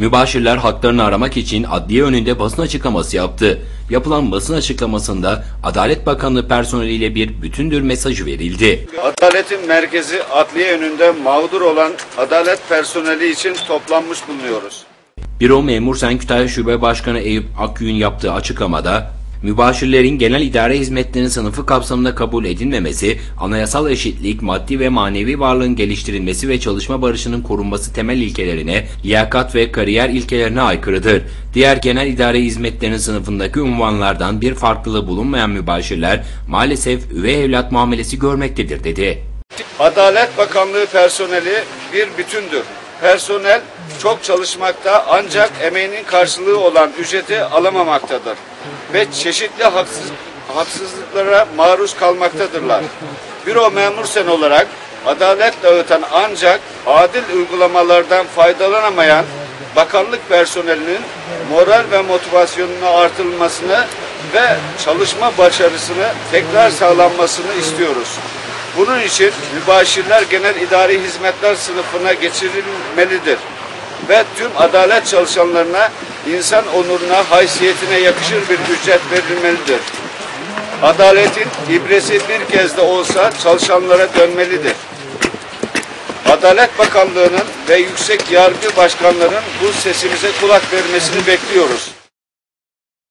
Mübaşirler haklarını aramak için adliye önünde basın açıklaması yaptı. Yapılan basın açıklamasında Adalet Bakanlığı personeliyle bir bütündür mesajı verildi. Adaletin merkezi adliye önünde mağdur olan adalet personeli için toplanmış bulunuyoruz. Büro Memur Sen Kütahya Şube Başkanı Eyüp Akgün yaptığı açıklamada, mübaşirlerin genel idare hizmetlerinin sınıfı kapsamında kabul edilmemesi, anayasal eşitlik, maddi ve manevi varlığın geliştirilmesi ve çalışma barışının korunması temel ilkelerine, liyakat ve kariyer ilkelerine aykırıdır. Diğer genel idare hizmetlerinin sınıfındaki unvanlardan bir farklılığı bulunmayan mübaşirler maalesef üvey evlat muamelesi görmektedir dedi. Adalet Bakanlığı personeli bir bütündür. Personel çok çalışmakta ancak emeğinin karşılığı olan ücreti alamamaktadır ve çeşitli haksız, haksızlıklara maruz kalmaktadırlar. Büro memur sen olarak adalet dağıtan ancak adil uygulamalardan faydalanamayan bakanlık personelinin moral ve motivasyonunu artırılmasını ve çalışma başarısını tekrar sağlanmasını istiyoruz. Bunun için mübaşirler genel idari hizmetler sınıfına geçirilmelidir ve tüm adalet çalışanlarına insan onuruna, haysiyetine yakışır bir ücret verilmelidir. Adaletin ibresi bir kez de olsa çalışanlara dönmelidir. Adalet Bakanlığı'nın ve Yüksek Yargı Başkanları'nın bu sesimize kulak vermesini bekliyoruz.